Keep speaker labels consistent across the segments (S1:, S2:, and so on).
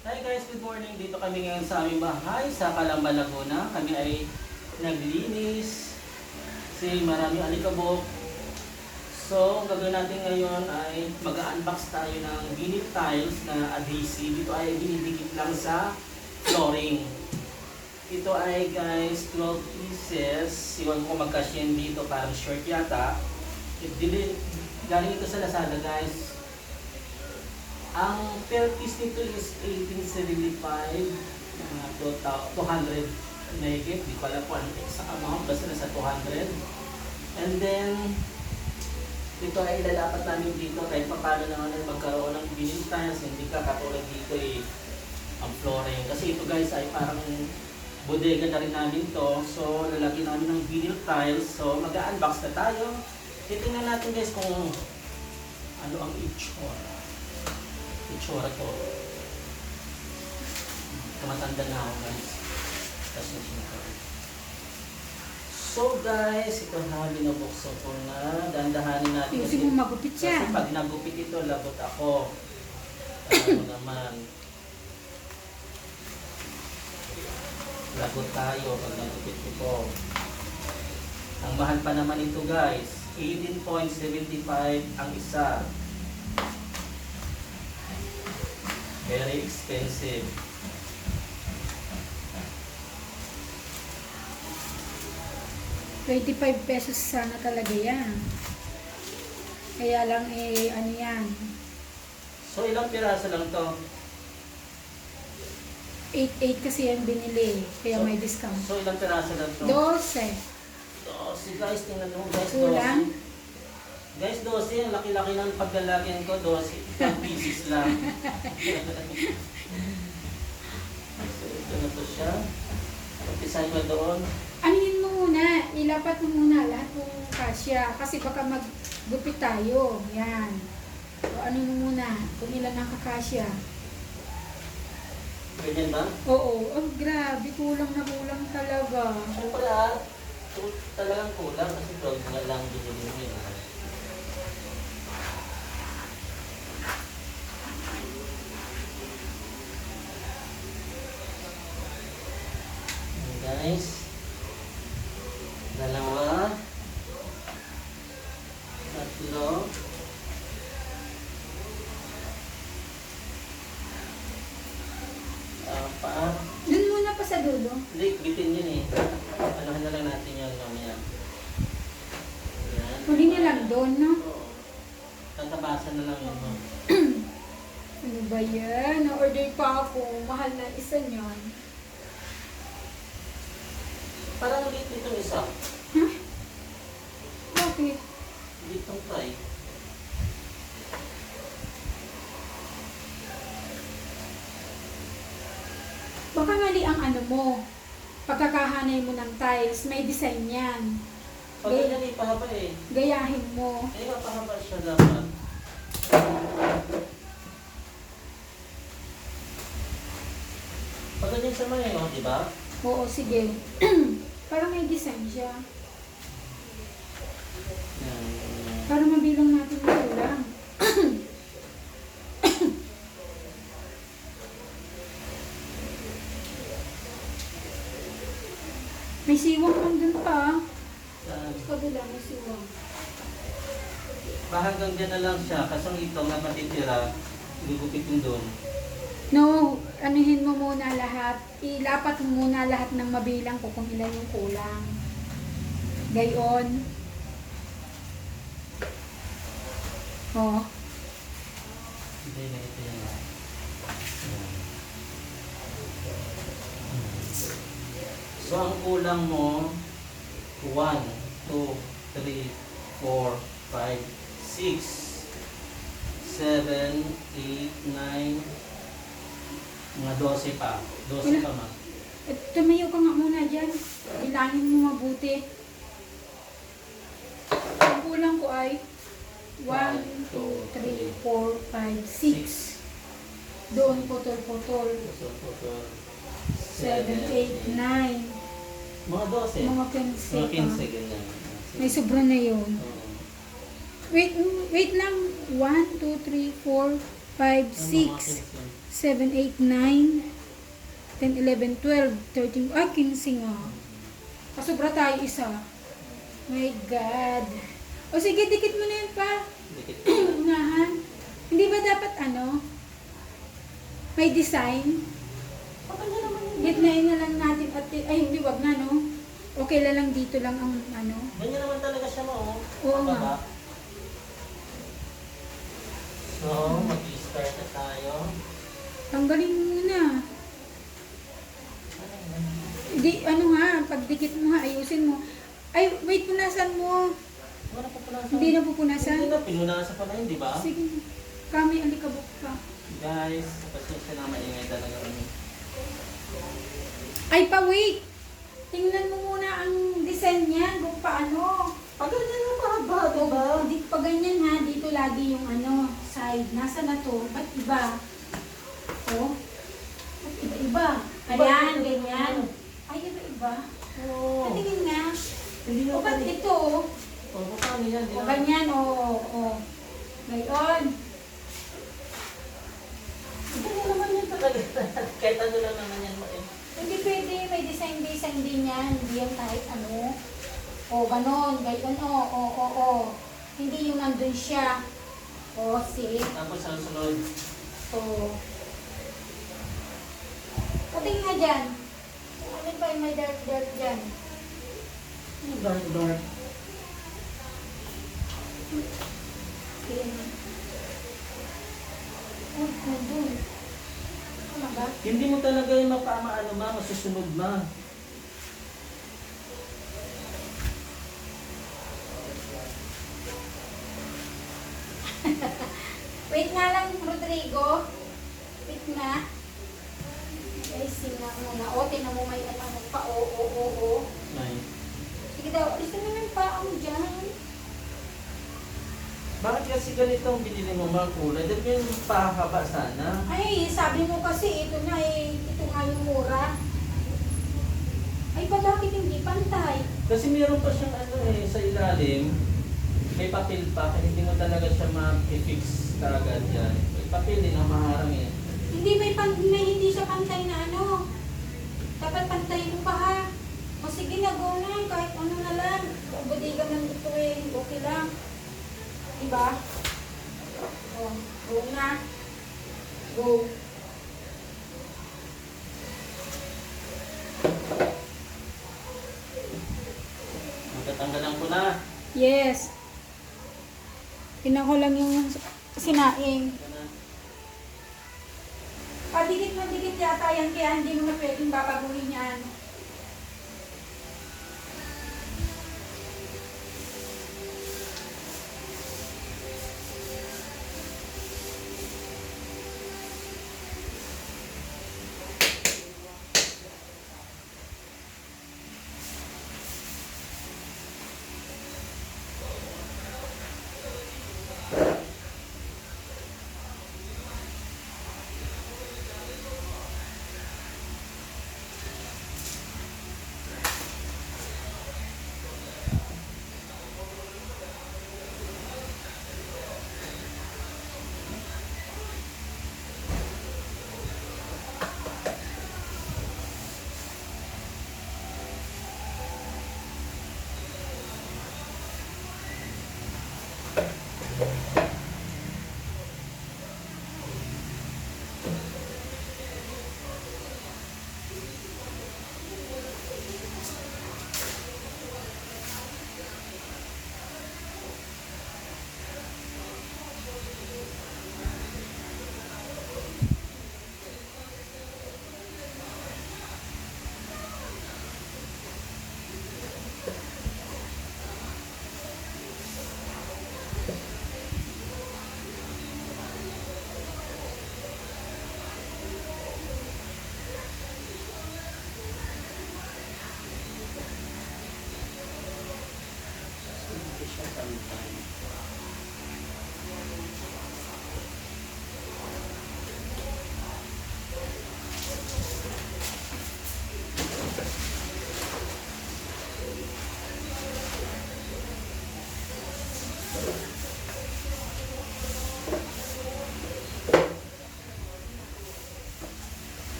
S1: Hi guys, good morning. Dito kami ngayon sa aming bahay sa Calamba, Laguna. Kami ay naglinis. Kasi maraming alikabok. So, gagawin natin ngayon ay mag-unbox tayo ng vinyl tiles na adhesive. Ito ay dinidikit lang sa flooring. Ito ay guys, 12 pieces. Iwan ko magkasyan dito, parang short yata. Galing ito sa Lazada guys. Ang piece nito is 1875 uh, 200 megit. Di ko alam kung anong exact amount. Basta nasa 200. And then, ito ay ilalapat namin dito kahit pa paano naman ay magkaroon ng vinyl tiles. Hindi ka katulad dito eh, ang flooring. Kasi ito guys ay parang bodega na rin namin to. So, lalagyan namin ng vinyl tiles. So, mag-unbox na tayo. Titingnan natin guys kung ano ang itsura. Itsura to. Tumatanda na ako guys. Tapos na sinakaroon. So guys, ito na binubuksan ko na. Dandahanin natin
S2: Ayusin mo magupit
S1: kasi
S2: yan.
S1: pag nagupit ito, lagot ako. Ano naman. Lagot tayo pag nagupit ito. Ang mahal pa naman ito guys. 18.75 ang isa. Very expensive.
S2: $25 pesos sana talaga yan. Kaya lang eh, ano yan,
S1: So ilang piraso lang to?
S2: 8.8 kasi yan binili. Kaya
S1: So-
S2: may discount.
S1: So ilang piraso lang to?
S2: 12.
S1: 12 guys, tingnan mo guys, 12. Guys, 12, ang laki-laki ng paglalagyan ko, 12. 10 pieces lang. so, ito na to siya. Umpisahin mo doon.
S2: Anuhin mo muna, ilapat mo muna lahat ng kasya. Kasi baka maggupit tayo. Yan. O ano mo muna, kung ilan ang kakasya.
S1: Ganyan ba?
S2: Oo, oh, grabe, kulang na kulang talaga.
S1: Ano pala? Talagang kulang kasi 12 nga lang mo yun. Guys, dalawa, tatlo, apat,
S2: Dun muna pa sa dulo.
S1: hindi, bitin yun eh. Anuhan na lang natin yun mamaya. Yan.
S2: Huli na lang doon, no?
S1: Oo. Tatabasan na lang yun. ma'am.
S2: Ano ba yan? Na-order pa ako. Mahal na isa niyan.
S1: Parang ulit nitong isa.
S2: Ha? Bakit?
S1: Ditong fry.
S2: Baka mali ang ano mo. Pagkakahanay mo ng tiles, may design yan.
S1: Pag ganyan ipahaba eh.
S2: Gayahin mo.
S1: Eh, mapahaba siya dapat. Pag ganyan sa may, oh, di ba?
S2: Oo, sige. Para may design siya.
S1: Yan.
S2: Para mabilang natin na kulang. may siwang nandun pa.
S1: Yan.
S2: Sa kabila may siwang.
S1: Ba hanggang dyan na lang siya. Kasang ito na matitira, gugupit yung doon.
S2: No, anuhin mo muna lahat. Ilapat muna lahat ng mabilang ko kung ilan yung kulang. Gayon. Oh,
S1: Hindi na ito. So, ang kulang mo, 1, 2, 3, 4, 5, 6, 7, 8, 9, mga 12 pa. 12 pa ma.
S2: at tumayo ka nga muna dyan. Bilangin mo mabuti. Ang kulang ko ay 1, 2, 3, 4, 5, 6. Doon putol-putol.
S1: So, total
S2: 7, 8, 9.
S1: Mga 12.
S2: Mga
S1: Mga
S2: 15 pa.
S1: 15 ganyan.
S2: May sobra na yun.
S1: Oo.
S2: Wait, wait lang. 1, 2, 3, 4, 5,
S1: Ang mga
S2: 6,
S1: 15.
S2: 7, 8, 9, 10, 11, 12, 13, ah, 15 nga. Kasobra tayo isa. My God. O sige, dikit mo na yan pa. Unahan. Hindi ba dapat ano? May design?
S1: Yun.
S2: Gitnain na lang natin at ay hindi wag na no. Okay na lang dito lang ang ano.
S1: Ganyan naman talaga siya mo.
S2: Oo nga.
S1: So, mag-start na tayo.
S2: Tanggalin mo muna. Di ano ha, pagdikit mo ha, ayusin mo. Ay, wait, punasan mo.
S1: Wala pala
S2: Hindi na pupunasan.
S1: Hindi na, pinunasan pa na yun, di ba?
S2: Sige. Kami alikabok pa.
S1: Guys, pasensya na maingay talaga kami.
S2: Ay pa wait. Tingnan mo muna ang design niyan kung paano.
S1: Pag ganyan na mahaba, di ba?
S2: Oh, di pa ganyan ha, dito lagi yung ano, side. Nasa na to? Ba't iba? Oh. Ba't iba-iba?
S1: Iba,
S2: Ayan, ganyan.
S1: iba.
S2: Ay, iba-iba.
S1: Oo.
S2: Patingin nga.
S1: Hindi
S2: O, ba't
S1: pwede.
S2: ito? oh?
S1: O, paano yan? Di
S2: O,
S1: na-
S2: ganyan, o, o. Ngayon.
S1: Ganyan naman yan talaga. Kahit ano lang naman yan. eh.
S2: Hindi pwede, may design-design din yan. Hindi yan kahit ano. O, ganon, ganon, o, o, o, o. Hindi yung nandun siya. O, see?
S1: Tapos sa sunod,
S2: O. Patingin nga dyan. Ano pa yung may dark-dark dyan?
S1: yung dark dark.
S2: Tingnan. Oh, nandun. Ano ba?
S1: Hindi mo talaga yung mapama ano ma, masusunod ma.
S2: Wait nga lang, Rodrigo. Wait nga. Ay, sina muna. O, tinan mo may ano pa. O, o, o, o.
S1: Ay.
S2: Sige daw, alisin mo yung paa mo dyan.
S1: Bakit kasi ganito ang binili mo mga kulay? Dahil yung pahaba sana.
S2: Ay, sabi mo kasi ito na eh. Ito nga yung mura. Ay, ba bakit hindi pantay?
S1: Kasi meron pa siyang ano eh, sa ilalim, may papel pa, kaya hindi mo talaga siya ma-fix kagad yan. May papel din ang maharang eh.
S2: Hindi may, pan, may hindi siya pantay na ano. Dapat pantay mo pa ha. O sige na, go na. Kahit ano na lang. Budi ka man ito eh. Okay lang. Diba? O, go na. Go.
S1: Magtatanggalan ko na.
S2: Yes. Tinan ko lang yung sinaing.
S1: Yan na.
S2: Dikit yata yan. Kaya hindi mo na pwedeng babaguhin yan.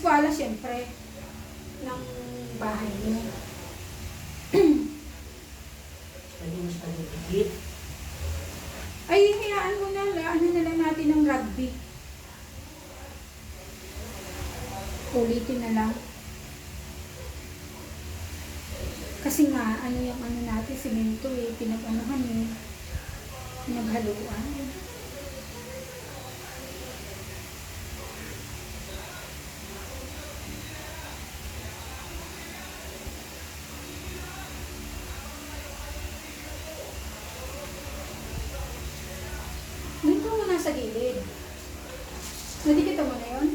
S2: Eskwala, siyempre, ng bahay mo.
S1: Pwede mas nagigit.
S2: Ay, hayaan mo na lang. Ano na lang natin ng rugby. Ulitin na lang. Kasi nga, ano yung ano natin, simento eh, pinag-anuhan eh. Pinaghaluan. Dito mo na sa gilid. Nadikita mo na yun?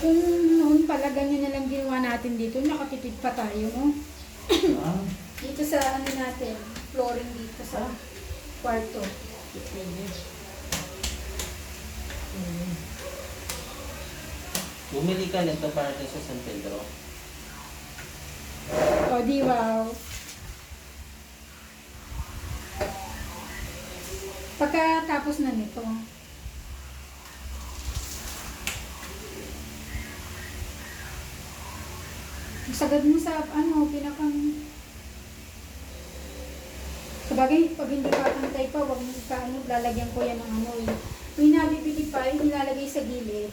S2: Kung noon pala ganyan na lang ginawa natin dito, nakatipid pa tayo, no?
S1: Ah,
S2: Dito sa ano natin, flooring dito sa kwarto.
S1: pwede. Hmm. Bumili ka nito para sa San Pedro.
S2: O, di wow. Pagkatapos na nito, sagad mo sa ano, pinakang Sabagay, pag hindi pa pantay pa, wag mo ka ano, lalagyan ko yan ng ano eh. May nabibili pa, nilalagay sa gilid.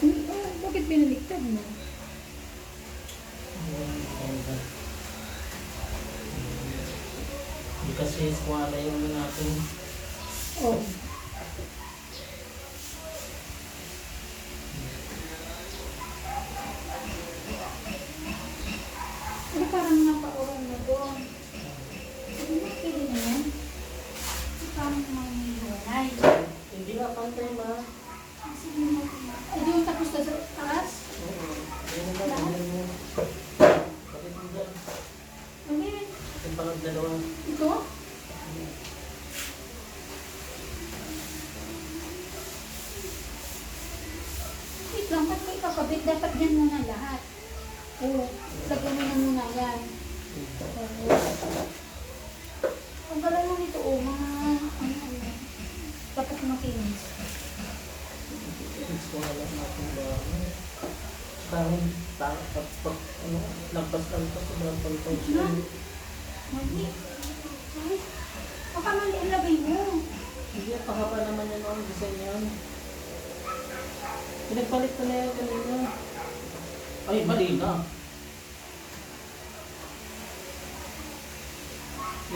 S2: Hmm, oh, bakit binaliktad mo?
S1: Hindi kasi eskwala yung ano natin.
S2: Oh. Ano parang napaurong na doon? Sige na, pwede na yan. Parang manghihulay.
S1: Hindi nga pantay ma.
S2: Sige na. Eh, doon tapos na sa taas?
S1: Oo. Yan na lang. Yan mo. Bakit mo dyan?
S2: Ano yan?
S1: Yung pangag dalawa.
S2: Ito? Wait lang, ba't may kakabit? Dapat yan muna lahat. Oo, lagyan mo na muna yan. Oo. Ang gala mo nito, oh, mga ano, ano, dapat makinis.
S1: Eskwala natin ba? Parang parang pag ano, lampas lang ito sobrang pantay siya.
S2: Mali. Baka mali ang lagay mo.
S1: Hindi, pahaba naman yan ang design yan. Pinagpalit ko na yan kanina. Ay, mali na.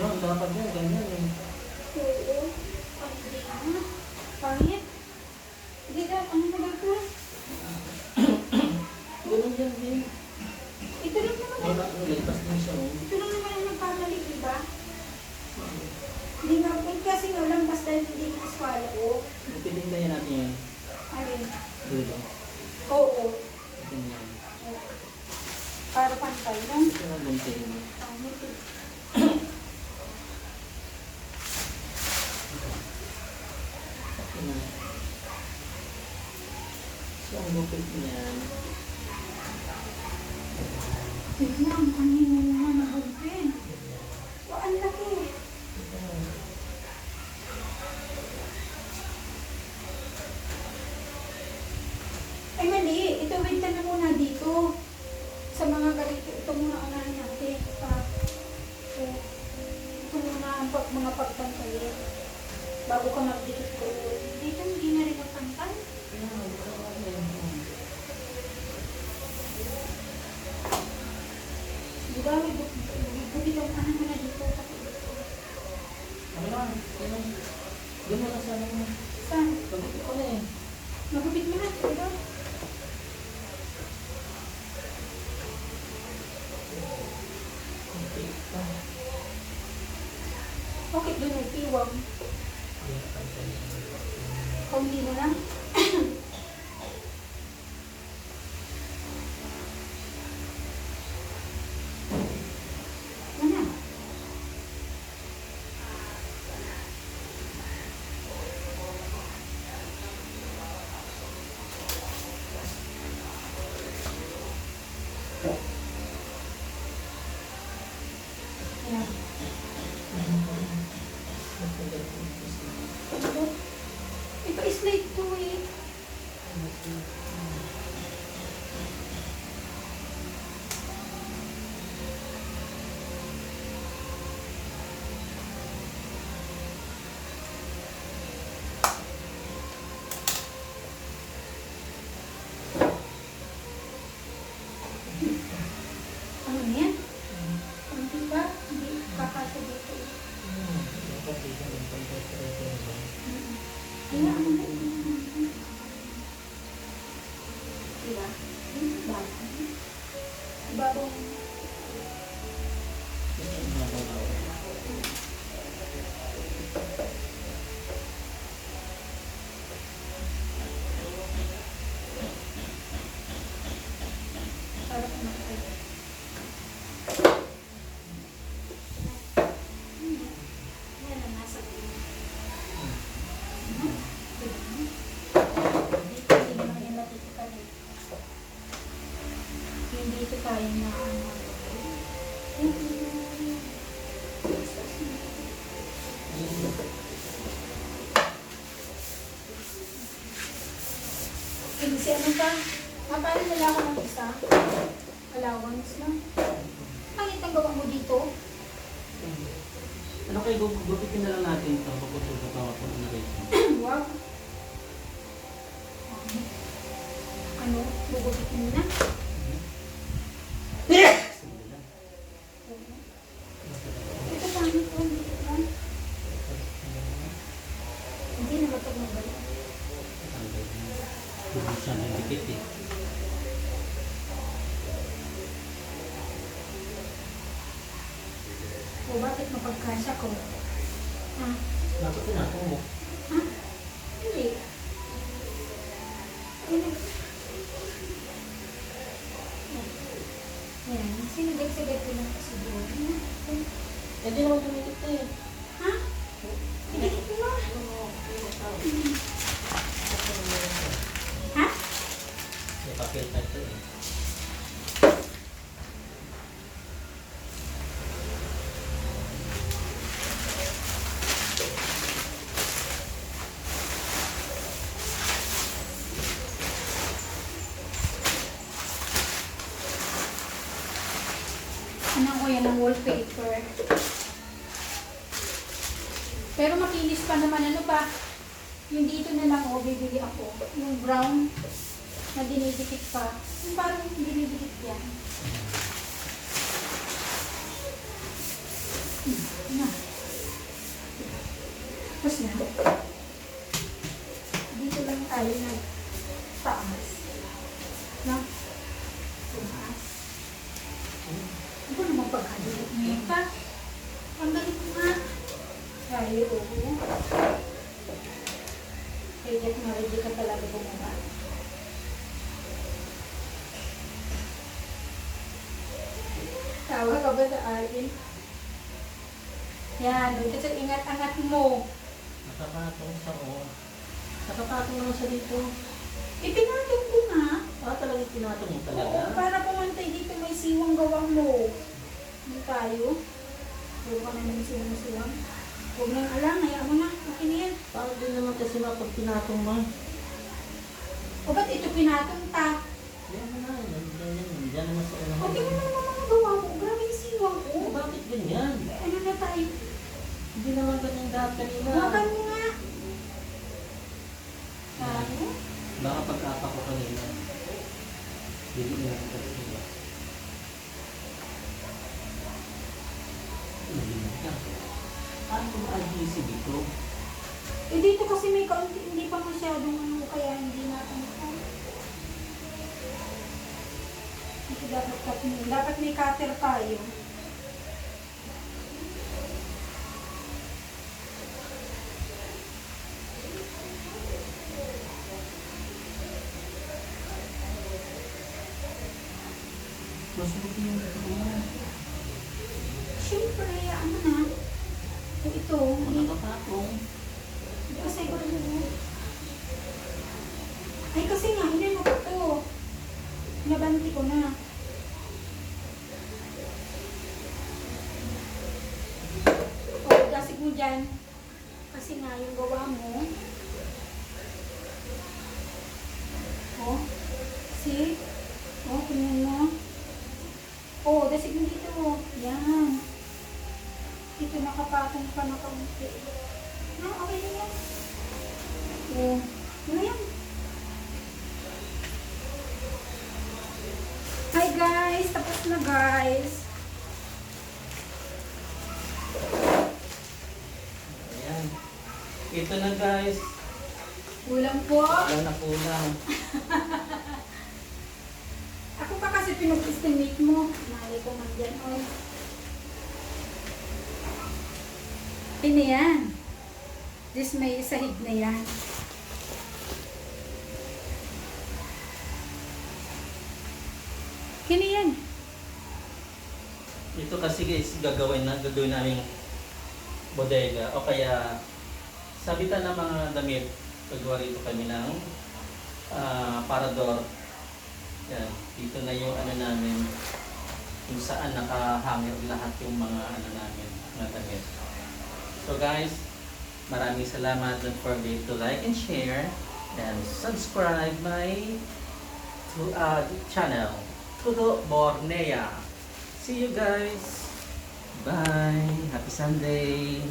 S1: Yan, dapat yan, ganyan eh.
S2: Oo, pangit na. Pangit. Hindi daw, ano ba ito?
S1: Ganun yan din.
S2: Ito lang naman
S1: Wala, ligtas din siya. oh.
S2: Lang naman ang nagkamali, di ba? Hindi nga, eh, kasi nga lang basta hindi ko swallow ko.
S1: Pinintay natin yan.
S2: Alin?
S1: Dito.
S2: Oo.
S1: Ganyan.
S2: Para pantay lang.
S1: Ito na
S2: eh.
S1: Ito na. So, ang lupit niyan.
S2: Bago ka magdikit ko. Dito, hindi na rin magpantay.
S1: Yan, ito na yan.
S2: Di ba, may bukit ang ano mo na dito.
S1: Ano na? Ano? Doon mo na sana mo.
S2: Saan?
S1: Pagod ko na eh.
S2: Magupit Kaunti mo
S1: papel pa ito eh.
S2: Ano ko yan ng wallpaper. Pero makinis pa naman ano pa. Yung dito na lang o bibili ako. Yung brown na dinidikit pa. Yung parang dinidikit yan. Tapos na. Dito lang tayo na taas. Na? Tumaas. Ano naman pagkadilit niya ka? Ang galing mo nga. Ay, oo. Reject na reject ka talaga bumaba. Tawa ka ba sa akin? Yan, doon ka sa ingat-angat mo.
S1: Nakapatong sa o. Nakapatong naman sa dito.
S2: Ipinatong ko nga.
S1: Ah, talagang tinatong mo
S2: Oo,
S1: talaga?
S2: para pumantay dito may siwang gawang mo. Hindi tayo. Huwag ka na naman siwang-siwang. Huwag nang alam, hayaan mo na. Okay na yan.
S1: Paano din naman kasi mapag tinatong mo?
S2: O ba't ito pinatong ta?
S1: Yan mo na, nandiyan yan. Nandiyan naman sa unang
S2: Okay mo naman mo. Siwang ko.
S1: Oh, bakit ganyan?
S2: Ano na tayo?
S1: Hindi naman ganyan dapat kanina.
S2: Huwakan mo nga. Ano?
S1: Baka pagkapa ko kanina. Hindi na ako kasi diba? Hindi na ka. Paano kung adhesive dito?
S2: Eh dito kasi may kaunti, hindi pa masyadong ano, kaya hindi natin ito. Dapat, dapat may cutter tayo.
S1: Masulit yung ano.
S2: Siyempre, ano na. O ito,
S1: Mga
S2: hindi
S1: kapatong.
S2: kasi ko Ay kasi nga, hindi mo pa to. Nabanti ko na. O, gasig mo dyan. Kasi nga, yung gawa mo. O, see? O, tingnan mo. O, dasig mo dito. Yan. Dito nakapatong pa na kaunti. Ah, okay na yan. O, ano yan? Hi guys! Tapos na guys.
S1: Ayan. Ito na guys.
S2: Kulang po.
S1: Wala na kulang.
S2: Kasi pinag-estimate mo. Mali ko man dyan. Oy. Ini yan. This may sahig na yan. Kini yan.
S1: Ito kasi guys, gagawin na gagawin namin bodega o kaya sabitan ng mga damit. Gagawa rito kami ng ah, parador. Yan. Dito na yung ano namin kung saan nakahanger lahat yung mga ano namin, mga damit. So guys, maraming salamat. Don't forget to like and share and subscribe my to uh, channel. Tudo Bornea. See you guys. Bye. Happy Sunday.